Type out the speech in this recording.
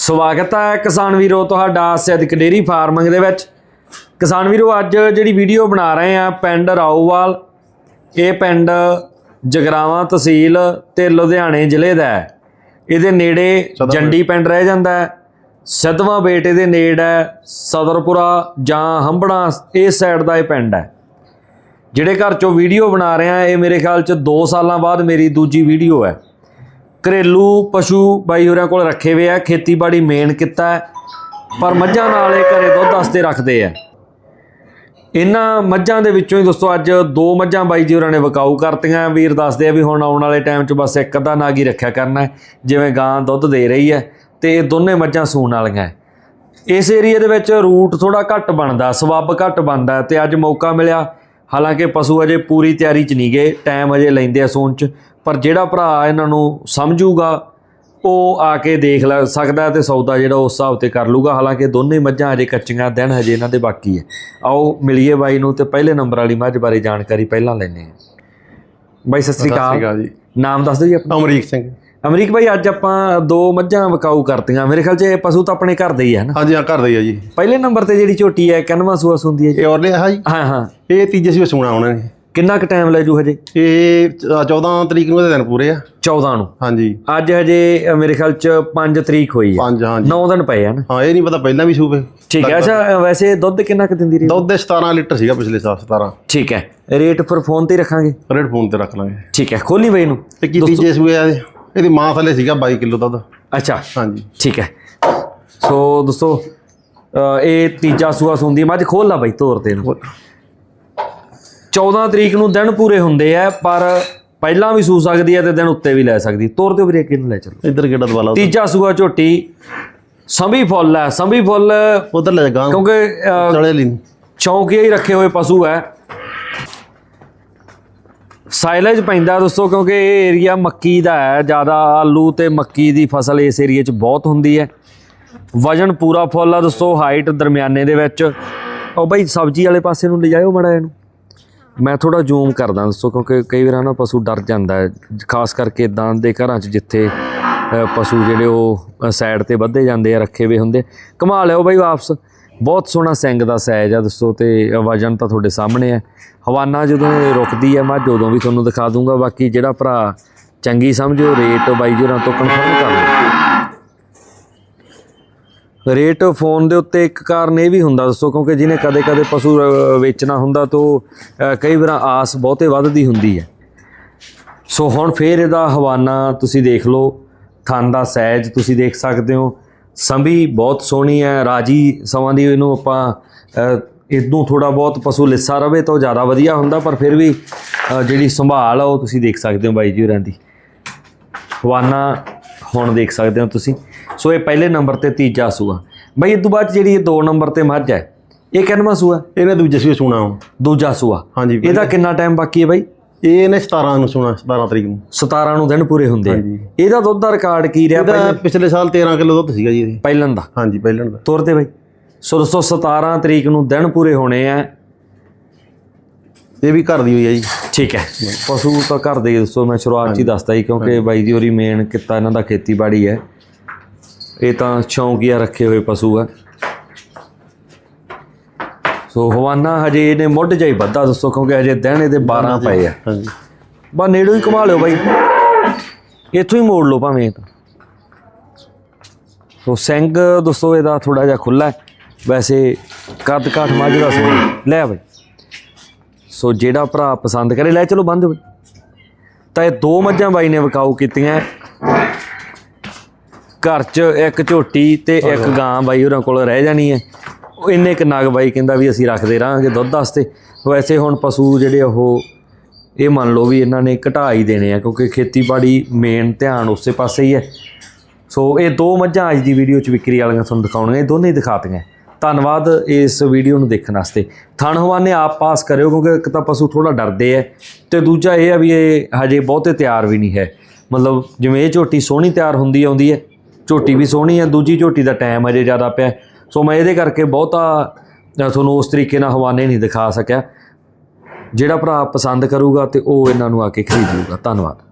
ਸਵਾਗਤ ਹੈ ਕਿਸਾਨ ਵੀਰੋ ਤੁਹਾਡਾ ਸਿੱਧਕ ਡੇਰੀ ਫਾਰਮਿੰਗ ਦੇ ਵਿੱਚ। ਕਿਸਾਨ ਵੀਰੋ ਅੱਜ ਜਿਹੜੀ ਵੀਡੀਓ ਬਣਾ ਰਹੇ ਆ ਪਿੰਡ ਰਾਊਵਾਲ ਇਹ ਪਿੰਡ ਜਗਰਾਵਾਂ ਤਹਿਸੀਲ ਤੇ ਲੁਧਿਆਣੇ ਜ਼ਿਲ੍ਹੇ ਦਾ ਹੈ। ਇਹਦੇ ਨੇੜੇ ਜੰਡੀ ਪਿੰਡ ਰਹਿ ਜਾਂਦਾ ਹੈ। ਸਿੱਧਵਾਂ ਬੇਟ ਇਹਦੇ ਨੇੜੇ ਹੈ ਸਦਰਪੁਰਾ ਜਾਂ ਹੰਬੜਾ ਇਸ ਸਾਈਡ ਦਾ ਇਹ ਪਿੰਡ ਹੈ। ਜਿਹੜੇ ਘਰ ਚੋਂ ਵੀਡੀਓ ਬਣਾ ਰਹੇ ਆ ਇਹ ਮੇਰੇ ਖਿਆਲ ਚ 2 ਸਾਲਾਂ ਬਾਅਦ ਮੇਰੀ ਦੂਜੀ ਵੀਡੀਓ ਹੈ। ਘਰੇਲੂ ਪਸ਼ੂ ਬਾਈ ਹੋਰਾਂ ਕੋਲ ਰੱਖੇ ਹੋਏ ਆ, ਖੇਤੀਬਾੜੀ ਮੇਨ ਕਿੱਤਾ ਹੈ, ਪਰ ਮੱਝਾਂ ਨਾਲ ਇਹ ਘਰੇ ਦੁੱਧ ਵਾਸਤੇ ਰੱਖਦੇ ਆ। ਇਹਨਾਂ ਮੱਝਾਂ ਦੇ ਵਿੱਚੋਂ ਹੀ ਦੋਸਤੋ, ਅੱਜ ਦੋ ਮੱਝਾਂ ਬਾਈ ਜੀ ਹੋਰਾਂ ਨੇ ਵਕਾਊ ਕਰਤੀਆਂ। ਵੀਰ ਦੱਸਦੇ ਆ ਵੀ ਹੁਣ ਆਉਣ ਵਾਲੇ ਟਾਈਮ 'ਚ ਬਸ ਇੱਕ ਅੱਧਾ ਨਾਗ ਹੀ ਰੱਖਿਆ ਕਰਨਾ ਜਿਵੇਂ ਗਾਂ ਦੁੱਧ ਦੇ ਰਹੀ ਹੈ ਤੇ ਇਹ ਦੋਨੇ ਮੱਝਾਂ ਸੂਣ ਵਾਲੀਆਂ ਇਸ ਏਰੀਆ ਦੇ ਵਿੱਚ ਰੂਟ ਥੋੜਾ ਘੱਟ ਬਣਦਾ, ਸਵੱਬ ਘੱਟ ਬਣਦਾ ਤੇ ਅੱਜ ਮੌਕਾ ਮਿਲਿਆ। ਹਾਲਾਂਕਿ ਪਸ਼ੂ ਅਜੇ ਪੂਰੀ ਤਿਆਰੀ 'ਚ ਨਹੀਂ ਗਏ ਟਾਈਮ ਅਜੇ ਲੈਂਦੇ ਆ ਸੂਣ 'ਚ। ਪਰ ਜਿਹੜਾ ਭਰਾ ਇਹਨਾਂ ਨੂੰ ਸਮਝੂਗਾ ਉਹ ਆ ਕੇ ਦੇਖ ਲੈ ਸਕਦਾ ਹੈ ਤੇ ਸੌਦਾ ਜਿਹੜਾ ਉਸ ਹਿਸਾਬ ਤੇ ਕਰ ਲੂਗਾ। ਹਾਲਾਂਕਿ ਦੋਨੇ ਮੱਝਾਂ ਅਜੇ ਕੱਚੀਆਂ ਦਿਨ ਹਜੇ ਇਹਨਾਂ ਦੇ ਬਾਕੀ ਹੈ। ਆਓ ਮਿਲੀਏ ਬਾਈ ਨੂੰ ਤੇ ਪਹਿਲੇ ਨੰਬਰ ਵਾਲੀ ਮੱਝ ਬਾਰੇ ਜਾਣਕਾਰੀ ਪਹਿਲਾਂ ਲੈਣੇ ਆ ਬਾਈ ਸਤਿ ਸ੍ਰੀ ਅਕਾਲ। ਜੀ। ਨਾਮ ਦੱਸ ਦਿਓ ਜੀ ਆਪਣਾ। ਅਮਰੀਕ ਸਿੰਘ। ਅਮਰੀਕ ਭਾਈ ਅੱਜ ਆਪਾਂ ਦੋ ਮੱਝਾਂ ਵਕਾਊ ਕਰਤੀਆਂ। ਮੇਰੇ ਖਿਆਲ 'ਚ ਇਹ ਪਸ਼ੂ ਤਾਂ ਆਪਣੇ ਘਰ ਦੇ ਹੀ ਹੈ ਨਾ ਹਾਂਜੀ ਹਾਂ ਘਰ ਦਾ ਹੀ ਆ ਜੀ। ਪਹਿਲੇ ਨੰਬਰ ਤੇ ਜਿਹੜੀ ਝੋਟੀ ਹੈ ਕਿੰਨਵਾਂ ਸੂਆ ਸੁੰਦੀ ਹੈ ਜੀ। ਇਹ ਔਰਲੇ ਆ ਜੀ? ਹਾਂ ਹਾਂ। ਇਹ ਤੀਜੇ ਸੀ ਸੁਣਾ ਉਹਨਾਂ ਨੇ। ਕਿੰਨਾ ਕੁ ਟਾਈਮ ਲੈ ਜੂ ਹਜੇ? ਇਹ ਚ- 14 ਤਰੀਕ ਨੂੰ ਇਹਦੇ ਦਿਨ ਪੂਰੇ ਆ। 14 ਨੂੰ? ਹਾਂਜੀ। ਅੱਜ ਹਜੇ ਅ, ਮੇਰੇ ਖਿਆਲ 'ਚ 5 ਤਰੀਕ ਹੋਈ ਹੈ। ਪੰਜ ਹਾਂਜੀ। 9 ਦਿਨ ਪਏ ਹਨ ਹਾਂ ਇਹ ਨਹੀਂ ਪਤਾ ਪਹਿਲਾਂ ਵੀ ਸੂਪੇ ਠੀਕ ਹੈ। ਅੱਛਾ ਅ, ਵੈਸੇ ਦੁੱਧ ਕਿੰਨਾ ਕੁ ਦਿੰਦੀ ਰਹੀ ਦੁੱਧ ਦੇ 17 ਲੀਟਰ ਸੀਗਾ ਪਿਛਲੇ ਸਾਲ 17 ਠੀਕ ਹੈ। ਰੇਟ ਫਿਰ ਫੋਨ ਤੇ ਹੀ ਰੱਖਾਂਗੇ? ਰੇਡ ਫੋਨ ਤੇ ਰੱਖ ਲਾਂਗੇ। ਠੀਕ ਹੈ। ਖੋਲੀ ਬਈ ਨੂੰ ਤੇ ਕੀ ਤੀਜੇ ਸੂਏ ਆ ਇਹਦੇ? ਇਹਦੀ ਮਾਂ ਥੱਲੇ ਸੀਗਾ 22 ਕਿਲੋ ਦੁੱਧ। ਅੱਛਾ। ਹਾਂਜੀ। ਠੀਕ ਹੈ। ਸੋ ਦੋਸਤੋ ਅ, ਇਹ ਤੀਜਾ ਸੂਆ ਸੁੰਦੀ ਮੱਝ ਖੋਲ ਲਾ ਬਈ ਤੋਰ ਤੇ ਨੂੰ 14 ਤਰੀਕ ਨੂੰ ਦਿਨ ਪੂਰੇ ਹੁੰਦੇ ਆ ਪਰ ਪਹਿਲਾਂ ਵੀ ਸੂ ਸਕਦੀ ਹੈ ਤੇ ਦਿਨ ਉੱਤੇ ਵੀ ਲੈ ਸਕਦੀ। ਤੋਰ ਤੇ ਵੀਰੇ ਕਿੰਨ ਲੈ ਚਲੋ? ਇੱਧਰ ਕਿਹੜਾ ਦਵਾਲਾ ਤੀਜਾ ਸੂਆ ਝੋਟੀ ਸੰਭੀ ਫੁੱਲ ਹੈ ਸੰਭੀ ਫੁੱਲ ਉਧਰ ਲੈ ਜਾ ਕਿਉਂਕਿ ਚਲੇ ਲਈ। ਚੌਂਕੀਆ ਹੀ ਰੱਖੇ ਹੋਏ ਪਸ਼ੂ ਹੈ ਸਾਈਲੇਜ ਪੈਂਦਾ ਦੋਸਤੋ ਕਿਉਂਕਿ ਇਹ ਏਰੀਆ ਮੱਕੀ ਦਾ ਹੈ ਜ਼ਿਆਦਾ ਆਲੂ ਤੇ ਮੱਕੀ ਦੀ ਫਸਲ ਇਸ ਏਰੀਆ 'ਚ ਬਹੁਤ ਹੁੰਦੀ ਹੈ। ਵਜਨ ਪੂਰਾ ਫੁੱਲ ਆ ਦੋਸਤੋ ਹਾਈਟ ਦਰਮਿਆਨੇ ਦੇ ਵਿੱਚ। ਉਹ ਬਈ ਸਬਜ਼ੀ ਵਾਲੇ ਪਾਸੇ ਨੂੰ ਲਿਜਾਇਓ ਮੜਾ ਇਹਨੂੰ। ਮੈਂ ਥੋੜਾ ਜ਼ੂਮ ਕਰਦਾ, ਦੱਸੋ, ਕਿਉਂਕਿ ਕਈ ਵਾਰ ਨਾ ਪਸ਼ੂ ਡਰ ਜਾਂਦਾ ਹੈ, ਖਾਸ ਕਰਕੇ ਇਦਾਂ ਦੇ ਘਰਾਂ 'ਚ ਜਿੱਥੇ ਪਸ਼ੂ ਜਿਹੜੇ ਉਹ ਸਾਈਡ ਤੇ ਵੱਧੇ ਜਾਂਦੇ ਆ, ਰੱਖੇ ਵੇ ਹੁੰਦੇ ਘੁਮਾ ਲਿਓ ਬਾਈ ਵਾਪਸ। ਬਹੁਤ ਸੋਹਣਾ ਸਿੰਗ ਦਾ ਸਾਈਜ਼ ਆ, ਦੱਸੋ, ਤੇ ਵਜਨ ਤਾਂ ਤੁਹਾਡੇ ਸਾਹਮਣੇ ਹੈ। ਹਵਾਨਾ ਜਦੋਂ ਰੁਕਦੀ ਹੈ ਮੱਝ ਉਦੋਂ ਵੀ ਤੁਹਾਨੂੰ ਦਿਖਾ ਦੂੰਗਾ, ਬਾਕੀ ਜਿਹੜਾ ਭਰਾ ਚੰਗੀ ਸਮਝੋ, ਰੇਟ ਬਾਈ ਜੀ ਉਹਨਾਂ ਤੋਂ ਕਨਫਰਮ ਕਰ ਲਓ। ਰੇਟ ਫੋਨ ਦੇ ਉੱਤੇ ਇੱਕ ਕਾਰਨ ਇਹ ਵੀ ਹੁੰਦਾ ਦੱਸੋ ਕਿਉਂਕਿ ਜਿਹਨੇ ਕਦੇ-ਕਦੇ ਪਸ਼ੂ ਵੇਚਣਾ ਹੁੰਦਾ ਤਾਂ ਕਈ ਵਾਰ ਆਸ ਬਹੁਤੇ ਵੱਧਦੀ ਹੁੰਦੀ ਹੈ। ਸੋ ਹੁਣ ਫੇਰ ਇਹਦਾ ਹਵਾਨਾ ਤੁਸੀਂ ਦੇਖ ਲਓ ਥਣ ਦਾ ਸਹਿਜ ਤੁਸੀਂ ਦੇਖ ਸਕਦੇ ਹੋ। ਸੰਭੀ ਬਹੁਤ ਸੋਹਣੀ ਹੈ ਰਾਜੀ ਸਮਾਂ ਦੀ ਇਹਨੂੰ ਆਪਾਂ ਅ, ਇਹਨੂੰ ਥੋੜਾ ਬਹੁਤ ਪਸ਼ੂ ਲਿੱਸਾ ਰਵੇ ਤਾਂ ਉਹ ਜ਼ਿਆਦਾ ਵਧੀਆ ਹੁੰਦਾ ਪਰ ਫਿਰ ਵੀ ਜਿਹੜੀ ਸੰਭਾਲ ਆ ਉਹ ਤੁਸੀਂ ਦੇਖ ਸਕਦੇ ਹੋ ਬਾਈ ਜੀ ਹੋਰਾਂ ਦੀ। ਹਵਾਨਾ ਹੁਣ ਦੇਖ ਸਕਦੇ ਹੋ ਤੁਸੀਂ। ਸੋ ਇਹ ਪਹਿਲੇ ਨੰਬਰ ਤੇ ਤੀਜਾ ਸੂਆ। ਬਈ ਇਸ ਤੋਂ ਬਾਅਦ ਜਿਹੜੀ ਇਹ ਦੋ ਨੰਬਰ ਤੇ ਮੱਝ ਹੈ ਇਹ ਕਿੰਨਵਾਂ ਸੂਆ? ਇਹਨੇ ਦੂਜੇ ਸੂਏ ਸੁਣਾ ਹੁਣ ਦੂਜਾ ਸੂਆ। ਹਾਂਜੀ। ਇਹਦਾ ਕਿੰਨਾ ਟਾਈਮ ਬਾਕੀ ਹੈ ਬਾਈ? ਇਹ ਇਹਨੇ 17 ਨੂੰ ਸੁਣਾ 17 ਤਰੀਕ ਨੂੰ। 17 ਨੂੰ ਦਿਨ ਪੂਰੇ ਹੁੰਦੇ ਆ। ਹਾਂਜੀ। ਇਹਦਾ ਦੁੱਧ ਦਾ ਰਿਕਾਰਡ ਕੀ ਰਿਹਾ ਇਹਦਾ ਪਿਛਲੇ ਸਾਲ 13 ਕਿਲੋ ਦੁੱਧ ਸੀਗਾ ਜੀ ਪਹਿਲਾਂ ਦਾ। ਹਾਂਜੀ ਪਹਿਲਣ ਦਾ। ਤੁਰ ਤੇ ਬਾਈ। ਸੋ ਦੋਸਤੋ 17 ਤਰੀਕ ਨੂੰ ਦਿਨ ਪੂਰੇ ਹੋਣੇ ਆ। ਇਹ ਵੀ ਘਰ ਦੀ ਹੋਈ ਆ ਜੀ। ਠੀਕ ਹੈ। ਪਸ਼ੂ ਤਾਂ ਘਰ ਦੇ ਹੀ ਦੋਸਤੋ ਮੈਂ ਸ਼ੁਰੂਆਤ 'ਚ ਹੀ ਦੱਸਦਾ ਸੀ ਕਿਉਂਕਿ ਬਾਈ ਦੀ ਹੋਰੀ ਮੇਨ ਕਿੱਤਾ ਇਹਨਾਂ ਦਾ ਖੇਤੀਬਾੜੀ ਹੈ। ਇਹ ਤਾਂ ਸ਼ੌਂਕੀਆ ਰੱਖੇ ਹੋਏ ਪਸ਼ੂ ਆ। ਸੋ ਹਵਾਨਾ ਹਜੇ ਇਹਨੇ ਮੁੱਢ ਜਾਈ ਵੱਧਾ ਦੋਸਤੋ ਕਿਉਂਕਿ ਹਜੇ ਦਿਨ ਇਹਦੇ 12 ਪਏ ਆ। ਹਾਂਜੀ। ਬਾ ਨੇੜੋਂ ਹੀ ਘੁਮਾ ਲਿਓ ਬਾਈ। ਇੱਥੋਂ ਹੀ ਮੋੜ ਲਓ ਭਾਵੇਂ ਇਹ ਤਾਂ। ਸੋ ਸਿੰਘ ਦੋਸਤੋ ਇਹਦਾ ਥੋੜਾ ਜਿਹਾ ਖੁੱਲਾ ਹੈ। ਵੈਸੇ ਕੱਦ ਕਾਠ ਮੱਝ ਦਾ ਸੋਹਣਾ ਲੈ ਬਾਈ। ਸੋ ਜਿਹੜਾ ਭਰਾ ਪਸੰਦ ਕਰੇ ਲੈ ਚਲੋ ਬੰਦ। ਬਾਈ ਤਾਂ ਇਹ ਦੋ ਮੱਝਾਂ ਬਾਈ ਨੇ ਵਿਕਾਊ ਕੀਤੀਆਂ। ਘਰ 'ਚ ਇੱਕ ਝੋਟੀ ਤੇ ਇੱਕ ਗਾਂ ਬਾਈ ਉਹਨਾਂ ਕੋਲ ਰਹਿ ਜਾਣੀ ਹੈ। ਉਹ ਇੰਨੇ ਕੁ ਨਗ ਬਾਈ ਕਹਿੰਦਾ ਵੀ ਅਸੀਂ ਰੱਖਦੇ ਰਹਾਂਗੇ ਦੁੱਧ ਵਾਸਤੇ। ਵੈਸੇ ਹੁਣ ਪਸ਼ੂ ਜਿਹੜੇ ਉਹ ਇਹ ਮੰਨ ਲਓ ਵੀ ਇਹਨਾਂ ਨੇ ਘਟਾ ਹੀ ਦੇਣੇ ਆ ਕਿਉਂਕਿ ਖੇਤੀਬਾੜੀ ਮੇਨ ਧਿਆਨ ਉਸੇ ਪਾਸੇ ਹੀ ਹੈ। ਸੋ ਇਹ ਦੋ ਮੱਝਾਂ ਅੱਜ ਦੀ ਵੀਡੀਓ 'ਚ ਵਿਕਰੀ ਵਾਲੀਆਂ ਤੁਹਾਨੂੰ ਦਿਖਾਉਣੀਆਂ ਇਹ ਦੋਨੇ ਹੀ ਦਿਖਾਤੀਆਂ ਧੰਨਵਾਦ ਇਸ ਵੀਡੀਓ ਨੂੰ ਦੇਖਣ ਵਾਸਤੇ। ਥਣ ਹਵਾਨੇ ਆਪ ਪਾਸ ਕਰਿਓ ਕਿਉਂਕਿ ਇੱਕ ਤਾਂ ਪਸ਼ੂ ਥੋੜਾ ਡਰਦੇ ਆ ਤੇ ਦੂਜਾ ਇਹ ਆ ਵੀ ਇਹ ਹਜੇ ਬਹੁਤੇ ਤਿਆਰ ਵੀ ਨਹੀਂ ਹੈ। ਮਤਲਬ ਜਿਵੇਂ ਇਹ ਝੋਟੀ ਸੋਹਣੀ ਤਿਆਰ ਹੁੰਦੀ ਆਉਂਦੀ ਹੈ ਝੋਟੀ ਵੀ ਸੋਹਣੀ ਹੈ ਦੂਜੀ ਝੋਟੀ ਦਾ ਟਾਈਮ ਹਜੇ ਜ਼ਿਆਦਾ ਪਿਆ ਸੋ ਮੈਂ ਇਹਦੇ ਕਰਕੇ ਬਹੁਤਾ ਤੁਹਾਨੂੰ ਉਸ ਤਰੀਕੇ ਨਾਲ ਹਵਾਨੇ ਨਹੀਂ ਦਿਖਾ ਸਕਿਆ। ਜਿਹੜਾ ਭਰਾ ਪਸੰਦ ਕਰੂਗਾ ਤੇ ਉਹ ਇਹਨਾਂ ਨੂੰ ਆ ਕੇ ਖਰੀਦ ਲੂਗਾ ਧੰਨਵਾਦ।